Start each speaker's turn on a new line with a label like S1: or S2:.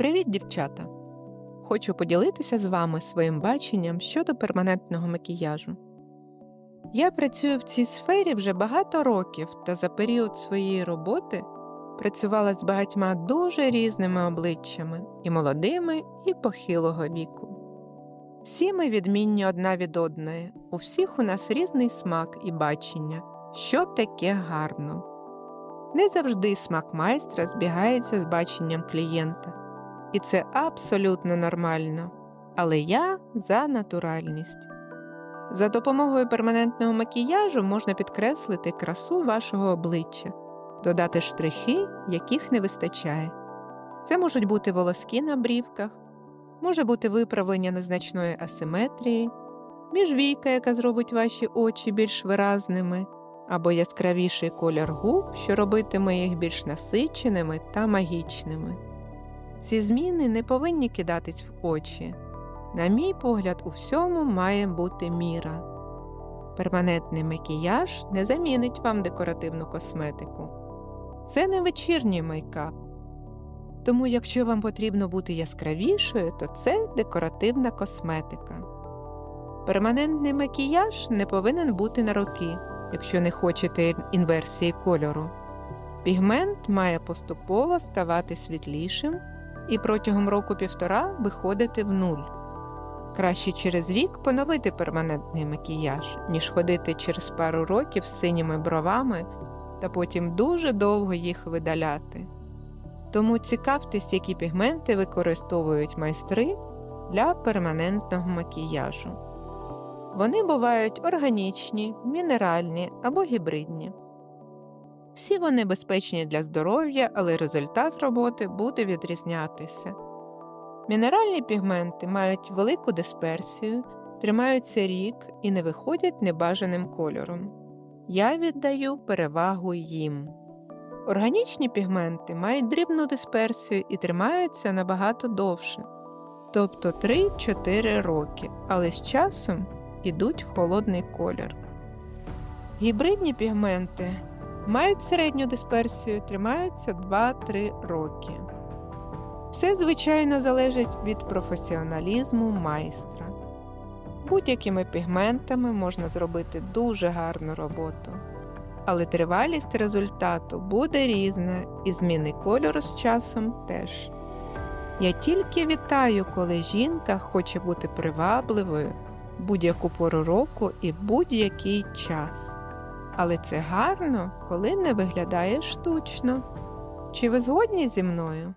S1: Привіт, дівчата! Хочу поділитися з вами своїм баченням щодо перманентного макіяжу. Я працюю в цій сфері вже багато років та за період своєї роботи працювала з багатьма дуже різними обличчями і молодими, і похилого віку. Всі ми відмінні одна від одної, у всіх у нас різний смак і бачення, що таке гарно. Не завжди смак майстра збігається з баченням клієнта, і це абсолютно нормально. Але я за натуральність. За допомогою перманентного макіяжу можна підкреслити красу вашого обличчя, додати штрихи, яких не вистачає. Це можуть бути волоски на брівках, може бути виправлення незначної асиметрії, міжвійка, яка зробить ваші очі більш виразними, або яскравіший колір губ, що робитиме їх більш насиченими та магічними. Ці зміни не повинні кидатись в очі. На мій погляд, у всьому має бути міра. Перманентний макіяж не замінить вам декоративну косметику. Це не вечірній мейкап. Тому, якщо вам потрібно бути яскравішою, то це декоративна косметика. Перманентний макіяж не повинен бути на роки, якщо не хочете інверсії кольору. Пігмент має поступово ставати світлішим і протягом року-півтора виходити в нуль. Краще через рік поновити перманентний макіяж, ніж ходити через пару років з синіми бровами та потім дуже довго їх видаляти. Тому цікавтесь, які пігменти використовують майстри для перманентного макіяжу. Вони бувають органічні, мінеральні або гібридні. Всі вони безпечні для здоров'я, але результат роботи буде відрізнятися. Мінеральні пігменти мають велику дисперсію, тримаються рік і не виходять небажаним кольором. Я віддаю перевагу їм. Органічні пігменти мають дрібну дисперсію і тримаються набагато довше, тобто 3-4 роки, але з часом ідуть в холодний колір. Гібридні пігменти мають середню дисперсію, тримаються 2-3 роки. Все, звичайно, залежить від професіоналізму майстра. Будь-якими пігментами можна зробити дуже гарну роботу, але тривалість результату буде різна і зміни кольору з часом теж. Я тільки вітаю, коли жінка хоче бути привабливою будь-яку пору року і будь-який час. Але це гарно, коли не виглядає штучно. Чи ви згодні зі мною?